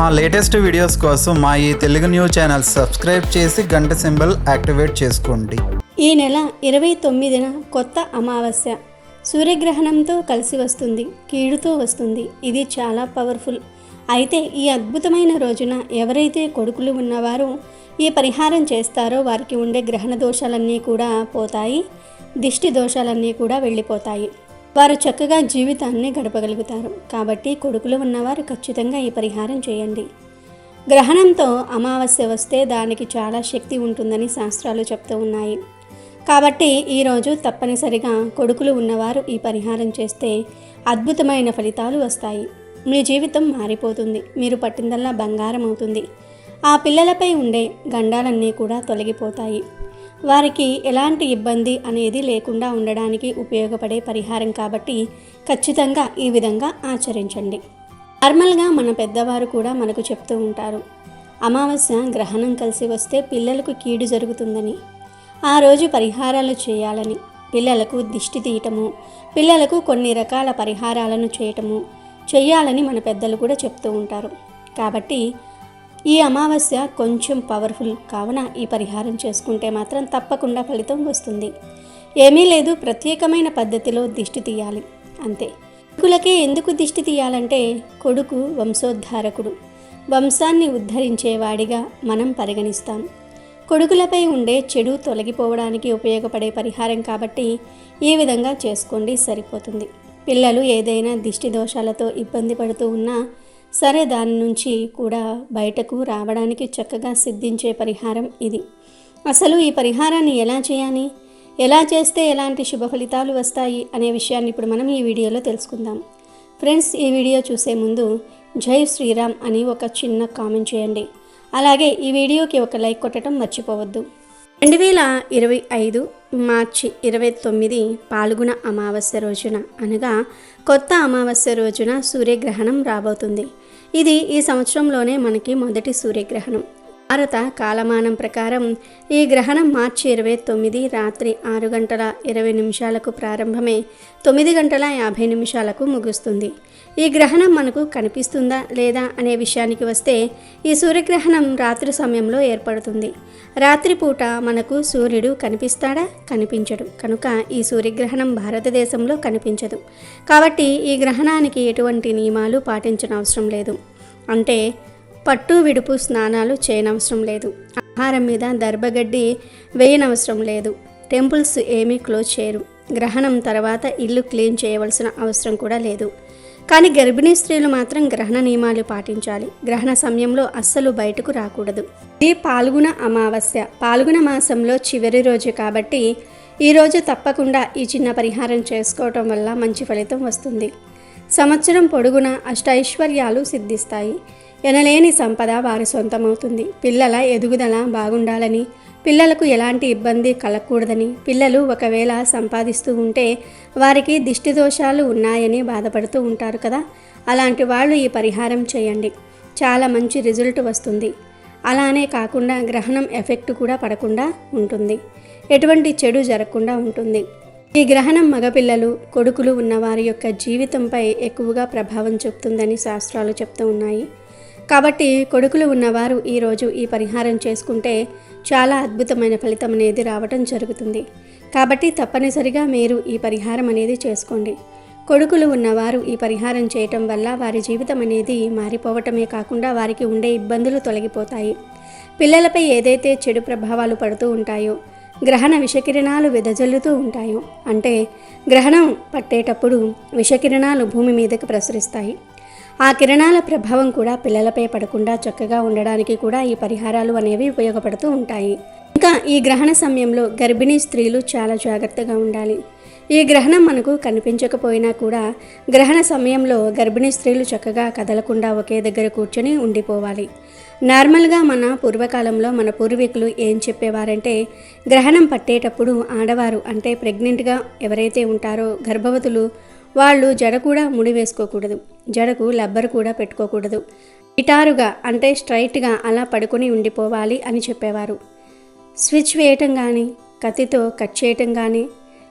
మా latest videos కోసం మా ఈ తెలుగు న్యూస్ ఛానల్ సబ్స్క్రైబ్ చేసి గంట సింబల్ యాక్టివేట్ చేసుకోండి. ఈ నెల ఇరవై తొమ్మిదిన కొత్త అమావాస్య. సూర్యగ్రహణంతో కలిసి వస్తుంది కీడుతో వస్తుంది. ఇది చాలా పవర్ఫుల్. అయితే ఈ అద్భుతమైన రోజున ఎవరైతే కొడుకులు ఉన్నవారో ఈ పరిహారం చేస్తారో వారికి ఉండే గ్రహణ దోషాలన్నీ కూడా పోతాయి దిష్టి దోషాలన్నీ కూడా వెళ్ళిపోతాయి. వారు చక్కగా జీవితాన్ని గడపగలుగుతారు. కాబట్టి కొడుకులు ఉన్నవారు ఖచ్చితంగా ఈ పరిహారం చేయండి. గ్రహణంతో అమావాస్య వస్తే దానికి చాలా శక్తి ఉంటుందని శాస్త్రాలు చెప్తూ ఉన్నాయి. కాబట్టి ఈరోజు తప్పనిసరిగా కొడుకులు ఉన్నవారు ఈ పరిహారం చేస్తే అద్భుతమైన ఫలితాలు వస్తాయి. మీ జీవితం మారిపోతుంది. మీరు పట్టిందల్లా బంగారం అవుతుంది. ఆ పిల్లలపై ఉండే గండాలన్నీ కూడా తొలగిపోతాయి. వారికి ఎలాంటి ఇబ్బంది అనేది లేకుండా ఉండడానికి ఉపయోగపడే పరిహారం కాబట్టి ఖచ్చితంగా ఈ విధంగా ఆచరించండి. నార్మల్గా మన పెద్దవారు కూడా మనకు చెప్తూ ఉంటారు అమావాస్య గ్రహణం కలిసి వస్తే పిల్లలకు కీడు జరుగుతుందని ఆ రోజు పరిహారాలు చేయాలని పిల్లలకు దిష్టి తీయటము పిల్లలకు కొన్ని రకాల పరిహారాలను చేయటము చేయాలని మన పెద్దలు కూడా చెప్తూ ఉంటారు. కాబట్టి ఈ అమావాస్య కొంచెం పవర్ఫుల్ కావున ఈ పరిహారం చేసుకుంటే మాత్రం తప్పకుండా ఫలితం వస్తుంది. ఏమీ లేదు ప్రత్యేకమైన పద్ధతిలో దిష్టి తీయాలి. అంతే. కొడుకులకే ఎందుకు దిష్టి తీయాలంటే కొడుకు వంశోద్ధారకుడు. వంశాన్ని ఉద్ధరించేవాడిగా మనం పరిగణిస్తాం. కొడుకులపై ఉండే చెడు తొలగిపోవడానికి ఉపయోగపడే పరిహారం కాబట్టి ఈ విధంగా చేసుకోండి సరిపోతుంది. పిల్లలు ఏదైనా దిష్టి దోషాలతో ఇబ్బంది పడుతూ ఉన్నా సరే దాని నుంచి కూడా బయటకు రావడానికి చక్కగా సిద్ధించే పరిహారం ఇది. అసలు ఈ పరిహారాన్ని ఎలా చేయాలి? ఎలా చేస్తే ఎలాంటి శుభ ఫలితాలు వస్తాయి అనే విషయాన్ని ఇప్పుడు మనం ఈ వీడియోలో తెలుసుకుందాం. ఫ్రెండ్స్ ఈ వీడియో చూసే ముందు జై శ్రీరామ్ అని ఒక చిన్న కామెంట్ చేయండి. అలాగే ఈ వీడియోకి ఒక లైక్ కొట్టడం మర్చిపోవద్దు. రెండు వేల ఇరవై ఐదు మార్చి ఇరవై తొమ్మిది పాల్గొన అమావాస్య రోజున అనగా కొత్త అమావాస్య రోజున సూర్యగ్రహణం రాబోతుంది. ఇది ఈ సంవత్సరంలోనే మనకి మొదటి సూర్యగ్రహణం. భారత కాలమానం ప్రకారం ఈ గ్రహణం మార్చి ఇరవై తొమ్మిది రాత్రి ఆరు గంటల ఇరవై నిమిషాలకు ప్రారంభమై తొమ్మిది గంటల యాభై నిమిషాలకు ముగుస్తుంది. ఈ గ్రహణం మనకు కనిపిస్తుందా లేదా అనే విషయానికి వస్తే ఈ సూర్యగ్రహణం రాత్రి సమయంలో ఏర్పడుతుంది. రాత్రిపూట మనకు సూర్యుడు కనిపిస్తాడా? కనిపించడు. కనుక ఈ సూర్యగ్రహణం భారతదేశంలో కనిపించదు. కాబట్టి ఈ గ్రహణానికి ఎటువంటి నియమాలు పాటించిన అవసరం లేదు. అంటే పట్టు విడుపు స్నానాలు చేయనవసరం లేదు. ఆహారం మీద దర్భగడ్డి వేయనవసరం లేదు. టెంపుల్స్ ఏమీ క్లోజ్ చేయరు. గ్రహణం తర్వాత ఇల్లు క్లీన్ చేయవలసిన అవసరం కూడా లేదు. కానీ గర్భిణీ స్త్రీలు మాత్రం గ్రహణ నియమాలు పాటించాలి. గ్రహణ సమయంలో అస్సలు బయటకు రాకూడదు. ఇది పాల్గొన అమావాస్య. పాల్గొన మాసంలో చివరి రోజు కాబట్టి ఈరోజు తప్పకుండా ఈ చిన్న పరిహారం చేసుకోవటం వల్ల మంచి ఫలితం వస్తుంది. సంవత్సరం పొడుగున అష్టైశ్వర్యాలు సిద్ధిస్తాయి. ఎనలేని సంపద వారి సొంతమవుతుంది. పిల్లల ఎదుగుదల బాగుండాలని పిల్లలకు ఎలాంటి ఇబ్బంది కలగకూడదని పిల్లలు ఒకవేళ సంపాదిస్తూ ఉంటే వారికి దిష్టి దోషాలు ఉన్నాయని బాధపడుతూ ఉంటారు కదా. అలాంటి వాళ్ళు ఈ పరిహారం చేయండి. చాలా మంచి రిజల్ట్ వస్తుంది. అలానే కాకుండా గ్రహణం ఎఫెక్ట్ కూడా పడకుండా ఉంటుంది. ఎటువంటి చెడు జరగకుండా ఉంటుంది. ఈ గ్రహణం మగపిల్లలు కొడుకులు ఉన్నవారి యొక్క జీవితంపై ఎక్కువగా ప్రభావం చూపుతుందని శాస్త్రాలు చెప్తూ ఉన్నాయి. కాబట్టి కొడుకులు ఉన్నవారు ఈరోజు ఈ పరిహారం చేసుకుంటే చాలా అద్భుతమైన ఫలితం అనేది రావటం జరుగుతుంది. కాబట్టి తప్పనిసరిగా మీరు ఈ పరిహారం అనేది చేసుకోండి. కొడుకులు ఉన్నవారు ఈ పరిహారం చేయటం వల్ల వారి జీవితం అనేది మారిపోవటమే కాకుండా వారికి ఉండే ఇబ్బందులు తొలగిపోతాయి. పిల్లలపై ఏదైతే చెడు ప్రభావాలు పడుతూ ఉంటాయో గ్రహణ విషకిరణాలు వెదజల్లుతూ ఉంటాయో అంటే గ్రహణం పట్టేటప్పుడు విషకిరణాలు భూమి మీదకి ప్రసరిస్తాయి. ఆ కిరణాల ప్రభావం కూడా పిల్లలపై పడకుండా చక్కగా ఉండడానికి కూడా ఈ పరిహారాలు అనేవి ఉపయోగపడుతూ ఉంటాయి. ఇంకా ఈ గ్రహణ సమయంలో గర్భిణీ స్త్రీలు చాలా జాగ్రత్తగా ఉండాలి. ఈ గ్రహణం మనకు కనిపించకపోయినా కూడా గ్రహణ సమయంలో గర్భిణీ స్త్రీలు చక్కగా కదలకుండా ఒకే దగ్గర కూర్చొని ఉండిపోవాలి. నార్మల్గా మన పూర్వకాలంలో మన పూర్వీకులు ఏం చెప్పేవారంటే గ్రహణం పట్టేటప్పుడు ఆడవారు అంటే ప్రెగ్నెంట్గా ఎవరైతే ఉంటారో గర్భవతులు వాళ్ళు జడ కూడా ముడి వేసుకోకూడదు. జడకు లబ్బరు కూడా పెట్టుకోకూడదు. ఇటారుగా అంటే స్ట్రైట్గా అలా పడుకొని ఉండిపోవాలి అని చెప్పేవారు. స్విచ్ వేయటం కానీ కత్తితో కట్ చేయటం కానీ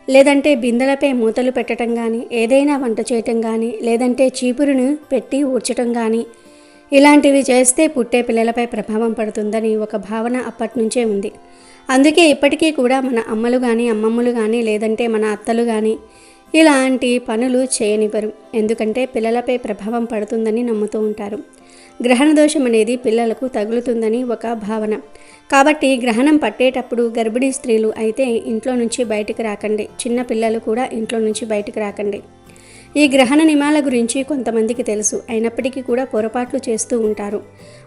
లేదంటే బిందెలపై మూతలు పెట్టడం కానీ ఏదైనా వంట చేయటం కానీ లేదంటే చీపురును పెట్టి ఊడ్చటం కానీ ఇలాంటివి చేస్తే పుట్టే పిల్లలపై ప్రభావం పడుతుందని ఒక భావన అప్పటి నుంచే ఉంది. అందుకే ఇప్పటికీ కూడా మన అమ్మలు కానీ అమ్మమ్మలు కానీ లేదంటే మన అత్తలు కానీ ఇలాంటి పనులు చేయనివ్వరు. ఎందుకంటే పిల్లలపై ప్రభావం పడుతుందని నమ్ముతూ ఉంటారు. గ్రహణ దోషం అనేది పిల్లలకు తగులుతుందని ఒక భావన. కాబట్టి గ్రహణం పట్టేటప్పుడు గర్భిణీ స్త్రీలు అయితే ఇంట్లో నుంచి బయటకు రాకండి. చిన్న పిల్లలు కూడా ఇంట్లో నుంచి బయటకు రాకండి. ఈ గ్రహణ నియమాల గురించి కొంతమందికి తెలుసు. అయినప్పటికీ కూడా పొరపాట్లు చేస్తూ ఉంటారు.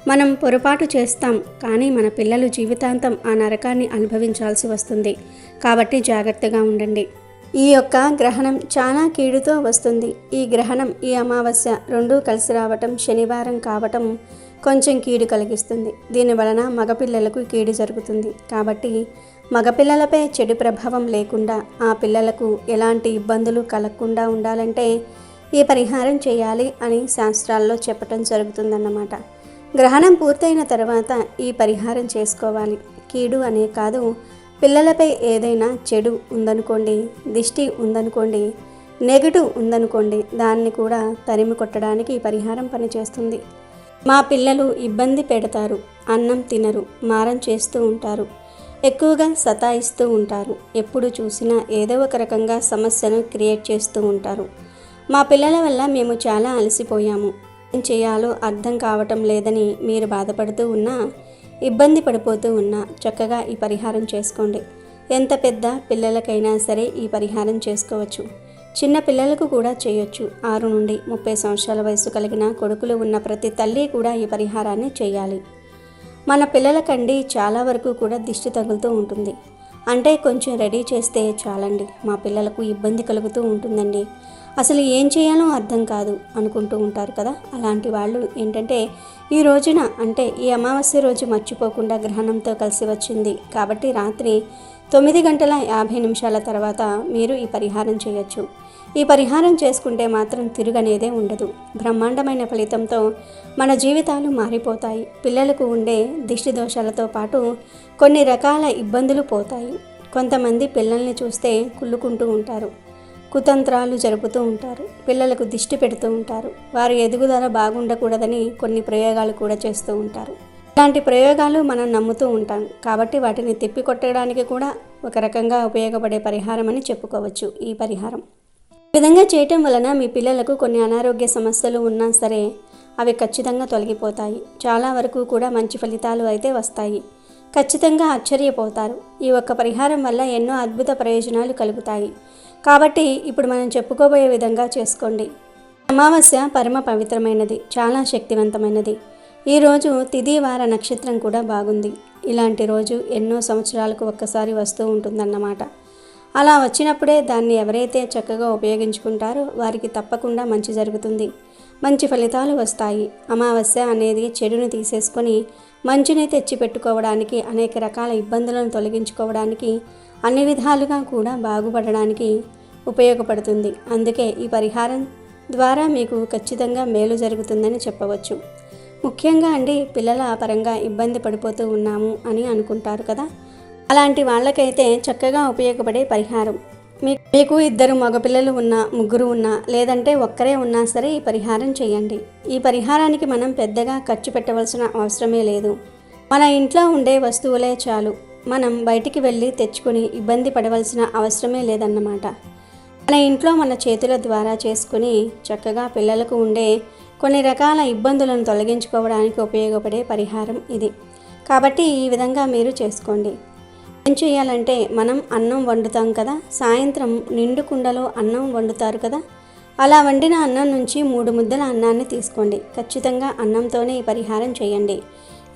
మనం పొరపాటు చేస్తాం కానీ మన పిల్లలు జీవితాంతం ఆ నరకాన్ని అనుభవించాల్సి వస్తుంది. కాబట్టి జాగ్రత్తగా ఉండండి. ఈ యొక్క గ్రహణం చాలా కీడుతో వస్తుంది. ఈ గ్రహణం ఈ అమావాస్య రెండూ కలిసి రావటం శనివారం కావటం కొంచెం కీడు కలిగిస్తుంది. దీని వలన మగపిల్లలకు కీడు జరుగుతుంది. కాబట్టి మగపిల్లలపై చెడు ప్రభావం లేకుండా ఆ పిల్లలకు ఎలాంటి ఇబ్బందులు కలగకుండా ఉండాలంటే ఈ పరిహారం చేయాలి అని శాస్త్రాల్లో చెప్పటం జరుగుతుందన్నమాట. గ్రహణం పూర్తయిన తర్వాత ఈ పరిహారం చేసుకోవాలి. కీడు అనే కాదు పిల్లలపై ఏదైనా చెడు ఉందనుకోండి దిష్టి ఉందనుకోండి నెగటివ్ ఉందనుకోండి దాన్ని కూడా తరిమి కొట్టడానికి పరిహారం పనిచేస్తుంది. మా పిల్లలు ఇబ్బంది పెడతారు అన్నం తినరు మారం చేస్తూ ఉంటారు ఎక్కువగా సతాయిస్తూ ఉంటారు ఎప్పుడు చూసినా ఏదో ఒక రకంగా సమస్యను క్రియేట్ చేస్తూ ఉంటారు. మా పిల్లల వల్ల మేము చాలా అలసిపోయాము. ఏం చేయాలో అర్థం కావటం లేదని మీరు బాధపడుతూ ఉన్నా ఇబ్బంది పడిపోతూ ఉన్నా చక్కగా ఈ పరిహారం చేసుకోండి. ఎంత పెద్ద పిల్లలకైనా సరే ఈ పరిహారం చేసుకోవచ్చు. చిన్న పిల్లలకు కూడా చేయొచ్చు. ఆరు నుండి ముప్పై సంవత్సరాల వయసు కలిగిన కొడుకులు ఉన్న ప్రతి తల్లి కూడా ఈ పరిహారాన్ని చేయాలి. మన పిల్లలకండి చాలా వరకు కూడా దిష్టి తగులుతూ ఉంటుంది. అంటే కొంచెం రెడీ చేస్తే చాలండి. మా పిల్లలకు ఇబ్బంది కలుగుతూ ఉంటుందండి. అసలు ఏం చేయాలో అర్థం కాదు అనుకుంటూ ఉంటారు కదా. అలాంటి వాళ్ళు ఏంటంటే ఈ రోజున అంటే ఈ అమావాస్య రోజు మర్చిపోకుండా గ్రహణంతో కలిసి వచ్చింది. కాబట్టి రాత్రి తొమ్మిది గంటల యాభై నిమిషాల తర్వాత మీరు ఈ పరిహారం చేయొచ్చు. ఈ పరిహారం చేసుకుంటే మాత్రం తిరుగనేదే ఉండదు. బ్రహ్మాండమైన ఫలితంతో మన జీవితాలు మారిపోతాయి. పిల్లలకు ఉండే దిష్టి దోషాలతో పాటు కొన్ని రకాల ఇబ్బందులు పోతాయి. కొంతమంది పిల్లల్ని చూస్తే కుళ్ళుకుంటూ ఉంటారు. కుతంత్రాలు జరుపుతూ ఉంటారు పిల్లలకు దిష్టి పెడుతూ ఉంటారు వారి ఎదుగుదల బాగుండకూడదని కొన్ని ప్రయోగాలు కూడా చేస్తూ ఉంటారు. ఇలాంటి ప్రయోగాలు మనం నమ్ముతూ ఉంటాం కాబట్టి వాటిని తిప్పికొట్టడానికి కూడా ఒక రకంగా ఉపయోగపడే పరిహారం అని చెప్పుకోవచ్చు ఈ పరిహారం. ఈ విధంగా చేయటం వలన మీ పిల్లలకు కొన్ని అనారోగ్య సమస్యలు ఉన్నా సరే అవి ఖచ్చితంగా తొలగిపోతాయి. చాలా వరకు కూడా మంచి ఫలితాలు అయితే వస్తాయి. ఖచ్చితంగా ఆశ్చర్యపోతారు. ఈ ఒక్క పరిహారం వల్ల ఎన్నో అద్భుత ప్రయోజనాలు కలుగుతాయి. కాబట్టి ఇప్పుడు మనం చెప్పుకోబోయే విధంగా చేసుకోండి. అమావాస్య పరమ పవిత్రమైనది చాలా శక్తివంతమైనది. ఈరోజు తిథి వార నక్షత్రం కూడా బాగుంది. ఇలాంటి రోజు ఎన్నో సంవత్సరాలకు ఒక్కసారి వస్తూ ఉంటుందన్నమాట. అలా వచ్చినప్పుడే దాన్ని ఎవరైతే చక్కగా ఉపయోగించుకుంటారో వారికి తప్పకుండా మంచి జరుగుతుంది. మంచి ఫలితాలు వస్తాయి. అమావాస్య అనేది చెడుని తీసేసుకొని మంచిని తెచ్చిపెట్టుకోవడానికి అనేక రకాల ఇబ్బందులను తొలగించుకోవడానికి అన్ని విధాలుగా కూడా బాగుపడడానికి ఉపయోగపడుతుంది. అందుకే ఈ పరిహారం ద్వారా మీకు ఖచ్చితంగా మేలు జరుగుతుందని చెప్పవచ్చు. ముఖ్యంగా అండి పిల్లల పరంగా ఇబ్బంది పడిపోతూ ఉన్నాము అని అనుకుంటారు కదా? అలాంటి వాళ్ళకైతే చక్కగా ఉపయోగపడే పరిహారం. మీకు ఇద్దరు మగపిల్లలు ఉన్నా ముగ్గురు ఉన్నా లేదంటే ఒక్కరే ఉన్నా సరే ఈ పరిహారం చేయండి. ఈ పరిహారానికి మనం పెద్దగా ఖర్చు పెట్టవలసిన అవసరమే లేదు. మన ఇంట్లో ఉండే వస్తువులే చాలు. మనం బయటికి వెళ్ళి తెచ్చుకొని ఇబ్బంది పడవలసిన అవసరమే లేదన్నమాట. మన ఇంట్లో మన చేతుల ద్వారా చేసుకుని చక్కగా పిల్లలకు ఉండే కొన్ని రకాల ఇబ్బందులను తొలగించుకోవడానికి ఉపయోగపడే పరిహారం ఇది. కాబట్టి ఈ విధంగా మీరు చేసుకోండి. ఏం చేయాలంటే మనం అన్నం వండుతాం కదా సాయంత్రం నిండు కుండలో అన్నం వండుతారు కదా అలా వండిన అన్నం నుంచి మూడు ముద్దల అన్నాన్ని తీసుకోండి. ఖచ్చితంగా అన్నంతోనే పరిహారం చేయండి.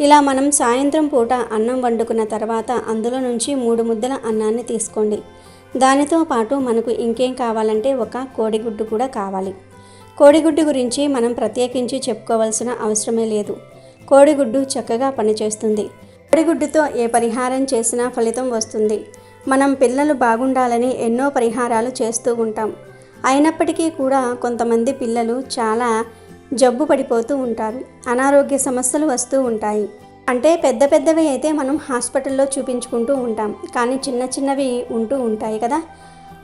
ఇలా మనం సాయంత్రం పూట అన్నం వండుకున్న తర్వాత అందులో నుంచి మూడు ముద్దల అన్నాన్ని తీసుకోండి. దానితో పాటు మనకు ఇంకేం కావాలంటే ఒక కోడిగుడ్డు కూడా కావాలి. కోడిగుడ్డు గురించి మనం ప్రత్యేకించి చెప్పుకోవాల్సిన అవసరమే లేదు. కోడిగుడ్డు చక్కగా పనిచేస్తుంది. కోడిగుడ్డుతో ఏ పరిహారం చేసినా ఫలితం వస్తుంది. మనం పిల్లలు బాగుండాలని ఎన్నో పరిహారాలు చేస్తూ ఉంటాం. అయినప్పటికీ కూడా కొంతమంది పిల్లలు చాలా జబ్బు పడిపోతూ ఉంటారు. అనారోగ్య సమస్యలు వస్తూ ఉంటాయి. అంటే పెద్ద పెద్దవి అయితే మనం హాస్పిటల్లో చూపించుకుంటూ ఉంటాం. కానీ చిన్న చిన్నవి ఉంటూ ఉంటాయి కదా.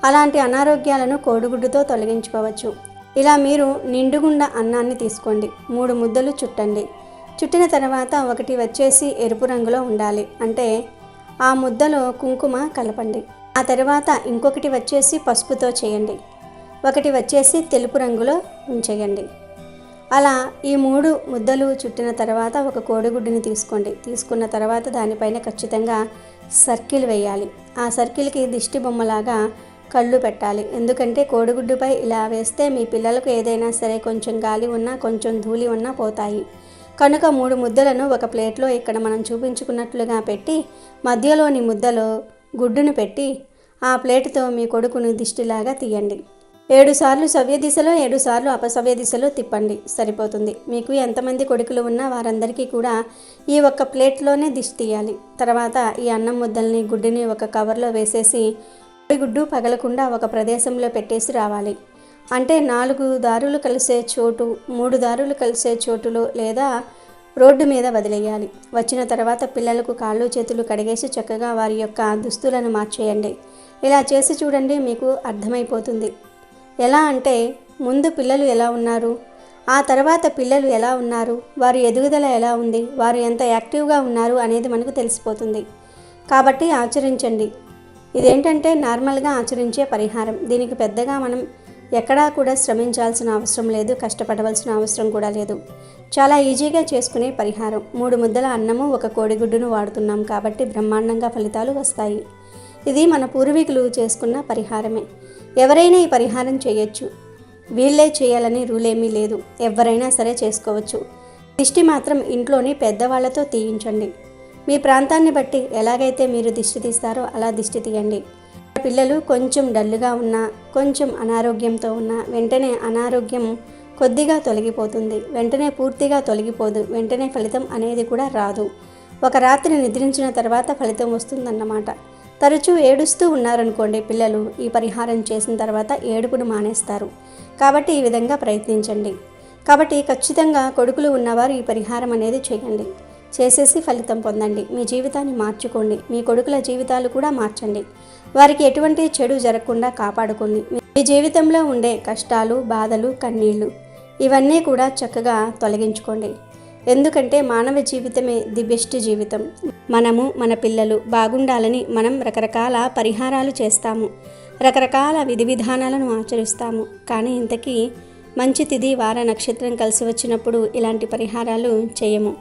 అలాంటి అనారోగ్యాలను కోడిగుడ్డుతో తొలగించుకోవచ్చు. ఇలా మీరు నిండుగుండ అన్నాన్ని తీసుకోండి. మూడు ముద్దలు చుట్టండి. చుట్టిన తర్వాత ఒకటి వచ్చేసి ఎరుపు రంగులో ఉండాలి. అంటే ఆ ముద్దలో కుంకుమ కలపండి. ఆ తర్వాత ఇంకొకటి వచ్చేసి పసుపుతో చేయండి. ఒకటి వచ్చేసి తెలుపు రంగులో ఉంచేయండి. అలా ఈ మూడు ముద్దలు చుట్టిన తర్వాత ఒక కోడిగుడ్డుని తీసుకోండి. తీసుకున్న తర్వాత దానిపైన ఖచ్చితంగా సర్కిల్ వేయాలి. ఆ సర్కిల్కి దిష్టి బొమ్మలాగా కళ్ళు పెట్టాలి. ఎందుకంటే కోడిగుడ్డుపై ఇలా వేస్తే మీ పిల్లలకు ఏదైనా సరే కొంచెం గాలి ఉన్నా కొంచెం ధూళి ఉన్నా పోతాయి. కనుక మూడు ముద్దలను ఒక ప్లేట్లో ఇక్కడ మనం చూపించుకున్నట్లుగా పెట్టి మధ్యలోని ముద్దలో గుడ్డును పెట్టి ఆ ప్లేటుతో మీ కొడుకును దిష్టిలాగా తీయండి. ఏడు సార్లు సవ్య దిశలో ఏడు సార్లు అపసవ్య దిశలో తిప్పండి. సరిపోతుంది. మీకు ఎంతమంది కొడుకులు ఉన్నా వారందరికీ కూడా ఈ ఒక్క ప్లేట్లోనే దిష్టి తీయాలి. తర్వాత ఈ అన్నం ముద్దల్ని గుడ్డుని ఒక కవర్లో వేసేసి గుడ్డు పగలకుండా ఒక ప్రదేశంలో పెట్టేసి రావాలి. అంటే నాలుగు దారులు కలిసే చోటు మూడు దారులు కలిసే చోటులో లేదా రోడ్డు మీద వదిలేయాలి. వచ్చిన తర్వాత పిల్లలకు కాళ్ళు చేతులు కడిగేసి చక్కగా వారి యొక్క దుస్తులను మార్చేయండి. ఇలా చేసి చూడండి మీకు అర్థమైపోతుంది. ఎలా అంటే ముందు పిల్లలు ఎలా ఉన్నారు? ఆ తర్వాత పిల్లలు ఎలా ఉన్నారు? వారి ఎదుగుదల ఎలా ఉంది? వారు ఎంత యాక్టివ్గా ఉన్నారు అనేది మనకు తెలిసిపోతుంది. కాబట్టి ఆచరించండి. ఇదేంటంటే నార్మల్గా ఆచరించే పరిహారం. దీనికి పెద్దగా మనం ఎక్కడా కూడా శ్రమించాల్సిన అవసరం లేదు కష్టపడవలసిన అవసరం కూడా లేదు. చాలా ఈజీగా చేసుకునే పరిహారం. మూడు ముద్దల అన్నము ఒక కోడిగుడ్డును వాడుతున్నాం కాబట్టి బ్రహ్మాండంగా ఫలితాలు వస్తాయి. ఇది మన పూర్వీకులు చేసుకున్న పరిహారమే. ఎవరైనా ఈ పరిహారం చేయొచ్చు. వీళ్ళే చేయాలని రూలేమీ లేదు. ఎవరైనా సరే చేసుకోవచ్చు. దిష్టి మాత్రం ఇంట్లోని పెద్దవాళ్ళతో తీయించండి. మీ ప్రాంతాన్ని బట్టి ఎలాగైతే మీరు దిష్టి తీస్తారో అలా దిష్టి తీయండి. పిల్లలు కొంచెం డల్లుగా ఉన్నా కొంచెం అనారోగ్యంతో ఉన్నా వెంటనే అనారోగ్యం కొద్దిగా తొలగిపోతుంది. వెంటనే పూర్తిగా తొలగిపోదు. వెంటనే ఫలితం అనేది కూడా రాదు. ఒక రాత్రి నిద్రించిన తర్వాత ఫలితం వస్తుందన్నమాట. తరచూ ఏడుస్తూ ఉన్నారనుకోండి పిల్లలు ఈ పరిహారం చేసిన తర్వాత ఏడుపును మానేస్తారు. కాబట్టి ఈ విధంగా ప్రయత్నించండి. కాబట్టి ఖచ్చితంగా కొడుకులు ఉన్నవారు ఈ పరిహారం అనేది చేయండి. చేసేసి ఫలితం పొందండి. మీ జీవితాన్ని మార్చుకోండి. మీ కొడుకుల జీవితాలు కూడా మార్చండి. వారికి ఎటువంటి చెడు జరగకుండా కాపాడుకోండి. మీ జీవితంలో ఉండే కష్టాలు బాధలు కన్నీళ్ళు ఇవన్నీ కూడా చక్కగా తొలగించుకోండి. ఎందుకంటే మానవ జీవితమే ది బెస్ట్ జీవితం. మనము మన పిల్లలు బాగుండాలని మనం రకరకాల పరిహారాలు చేస్తాము. రకరకాల విధి విధానాలను ఆచరిస్తాము. కానీ ఇంతకీ మంచి తిథి వార నక్షత్రం కలిసి వచ్చినప్పుడు ఇలాంటి పరిహారాలు చేయము.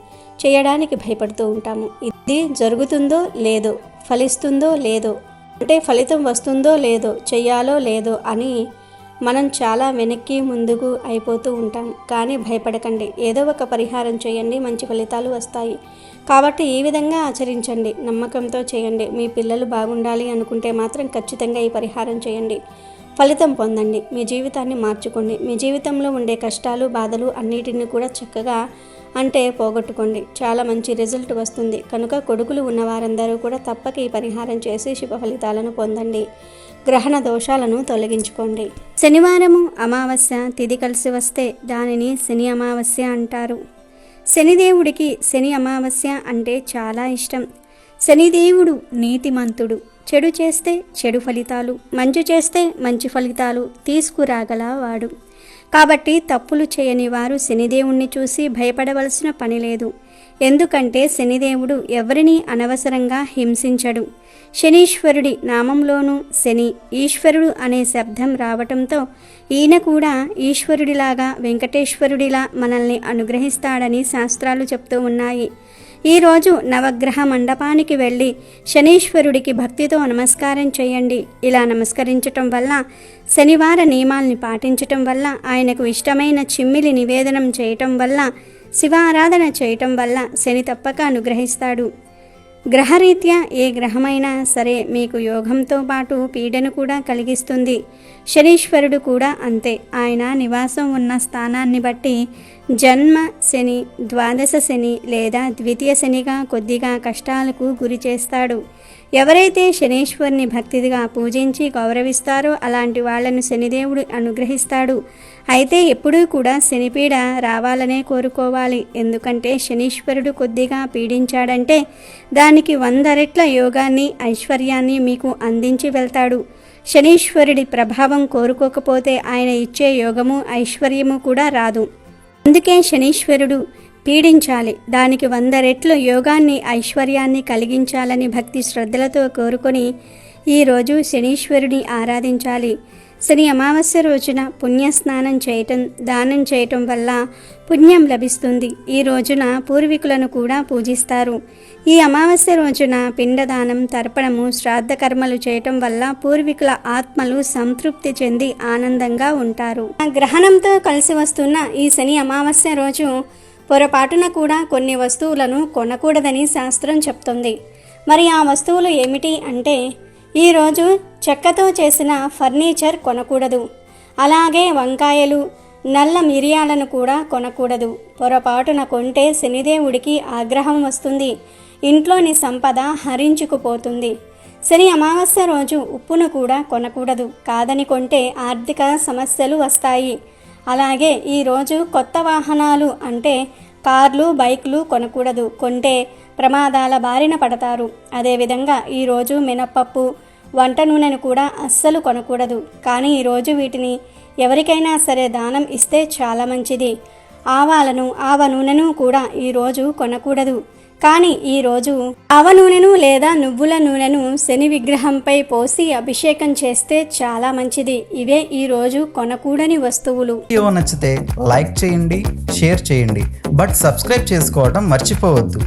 చేయడానికి భయపడుతూ ఉంటాము. ఇది జరుగుతుందో లేదో ఫలిస్తుందో లేదో అంటే ఫలితం వస్తుందో లేదో చెయ్యాలో లేదో అని మనం చాలా వెనక్కి ముందుకు అయిపోతూ ఉంటాం. కానీ భయపడకండి. ఏదో ఒక పరిహారం చేయండి మంచి ఫలితాలు వస్తాయి. కాబట్టి ఈ విధంగా ఆచరించండి. నమ్మకంతో చేయండి. మీ పిల్లలు బాగుండాలి అనుకుంటే మాత్రం ఖచ్చితంగా ఈ పరిహారం చేయండి. ఫలితం పొందండి. మీ జీవితాన్ని మార్చుకోండి. మీ జీవితంలో ఉండే కష్టాలు బాధలు అన్నిటిని కూడా చక్కగా అంటే పోగొట్టుకోండి చాలా మంచి రిజల్ట్ వస్తుంది. కనుక కొడుకులు ఉన్నవారందరూ కూడా తప్పక ఈ పరిహారం చేసి శుభ ఫలితాలను పొందండి. గ్రహణ దోషాలను తొలగించుకోండి. శనివారము అమావాస్య తిది కలిసి వస్తే దానిని శని అమావాస్య అంటారు. శనిదేవుడికి శని అమావాస్య అంటే చాలా ఇష్టం. శనిదేవుడు నీతిమంతుడు. చెడు చేస్తే చెడు ఫలితాలు మంచి చేస్తే మంచి ఫలితాలు తీసుకురాగల వాడు కాబట్టి తప్పులు చేయని వారు శనిదేవుణ్ణి చూసి భయపడవలసిన పని లేదు. ఎందుకంటే శనిదేవుడు ఎవరిని అనవసరంగా హింసించడు. శనీశ్వరుడి నామంలోనూ శని ఈశ్వరుడు అనే శబ్దం రావటంతో ఈయన కూడా ఈశ్వరుడిలాగా వెంకటేశ్వరుడిలా మనల్ని అనుగ్రహిస్తాడని శాస్త్రాలు చెప్తూ ఉన్నాయి. ఈరోజు నవగ్రహ మండపానికి వెళ్ళి శనీశ్వరుడికి భక్తితో నమస్కారం చేయండి. ఇలా నమస్కరించటం వల్ల శనివార నియమాల్ని పాటించటం వల్ల ఆయనకు ఇష్టమైన చిమ్మిలి నివేదనం చేయటం వల్ల శివారాధన చేయటం వల్ల శని తప్పక అనుగ్రహిస్తాడు. గ్రహరీత్యా ఏ గ్రహమైనా సరే మీకు యోగంతో పాటు పీడను కూడా కలిగిస్తుంది. శనీశ్వరుడు కూడా అంతే. ఆయన నివాసం ఉన్న స్థానాన్ని బట్టి జన్మ శని ద్వాదశ శని లేదా ద్వితీయ శనిగా కొద్దిగా కష్టాలకు గురి చేస్తాడు. ఎవరైతే శనీశ్వరుని భక్తిగా పూజించి గౌరవిస్తారో అలాంటి వాళ్ళను శనిదేవుడు అనుగ్రహిస్తాడు. అయితే ఎప్పుడూ కూడా శనిపీడ రావాలనే కోరుకోవాలి. ఎందుకంటే శనీశ్వరుడు కొద్దిగా పీడించాడంటే దానికి వంద రెట్ల యోగాన్ని ఐశ్వర్యాన్ని మీకు అందించి వెళ్తాడు. శనీశ్వరుడి ప్రభావం కోరుకోకపోతే ఆయన ఇచ్చే యోగము ఐశ్వర్యము కూడా రాదు. అందుకే శనీశ్వరుడు పీడించాలి. దానికి వంద రెట్లు యోగాన్ని ఐశ్వర్యాన్ని కలిగించాలని భక్తి శ్రద్ధలతో కోరుకొని ఈరోజు శనీశ్వరుని ఆరాధించాలి. శని అమావాస్య రోజున పుణ్యస్నానం చేయటం దానం చేయటం వల్ల పుణ్యం లభిస్తుంది. ఈ రోజున పూర్వీకులను కూడా పూజిస్తారు. ఈ అమావాస్య రోజున పిండదానం తర్పణము శ్రాద్ధ కర్మలు చేయటం వల్ల పూర్వీకుల ఆత్మలు సంతృప్తి చెంది ఆనందంగా ఉంటారు. ఆ గ్రహణంతో కలిసి వస్తున్న ఈ శని అమావాస్య రోజు పొరపాటున కూడా కొన్ని వస్తువులను కొనకూడదని శాస్త్రం చెప్తుంది. మరి ఆ వస్తువులు ఏమిటి అంటే ఈరోజు చెక్కతో చేసిన ఫర్నిచర్ కొనకూడదు. అలాగే వంకాయలు నల్ల మిరియాలను కూడా కొనకూడదు. పొరపాటున కొంటే శనిదేవుడికి ఆగ్రహం వస్తుంది. ఇంట్లోని సంపద హరించుకుపోతుంది. శని అమావాస్య రోజు ఉప్పును కూడా కొనకూడదు. కాదని కొంటే ఆర్థిక సమస్యలు వస్తాయి. అలాగే ఈరోజు కొత్త వాహనాలు అంటే కార్లు బైక్లు కొనకూడదు. కొంటే ప్రమాదాల బారిన పడతారు. అదేవిధంగా ఈరోజు మినప్పప్పు వంట నూనెను కూడా అస్సలు కొనకూడదు. కానీ ఈరోజు వీటిని ఎవరికైనా సరే దానం ఇస్తే చాలా మంచిది. ఆవాలను ఆవ నూనెను కూడా ఈరోజు కొనకూడదు. కానీ ఈరోజు ఆవ నూనెను లేదా నువ్వుల నూనెను శని విగ్రహంపై పోసి అభిషేకం చేస్తే చాలా మంచిది. ఇవే ఈరోజు కొనకూడని వస్తువులు. వీడియో నచ్చితే లైక్ చేయండి షేర్ చేయండి. బట్ సబ్స్క్రైబ్ చేసుకోవడం మర్చిపోవద్దు.